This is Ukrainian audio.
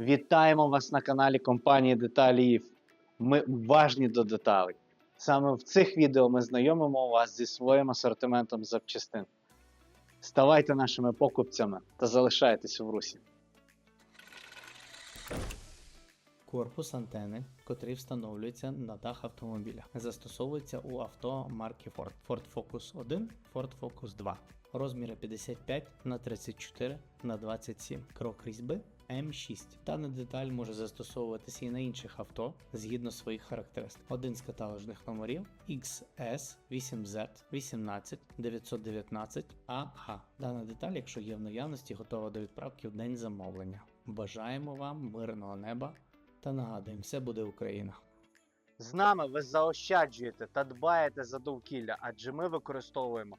Вітаємо вас на каналі компанії Деталі. Ми уважні до деталей. Саме в цих відео ми знайомимо вас зі своїм асортиментом запчастин. Ставайте нашими покупцями та залишайтесь в русі. Корпус антени, котрий встановлюється на дах автомобіля, застосовується у авто марки Ford. Ford Focus 1, Ford Focus 2. Розміри 55 на 34 на 27. Крок різьби М6. Дана деталь може застосовуватися і на інших авто згідно своїх характеристик. Один з каталожних номерів XS 8Z 18 919 AH. Дана деталь, якщо є в наявності, готова до відправки в день замовлення. Бажаємо вам мирного неба та нагадуємо, все буде Україна. З нами ви заощаджуєте та дбаєте за довкілля, адже ми використовуємо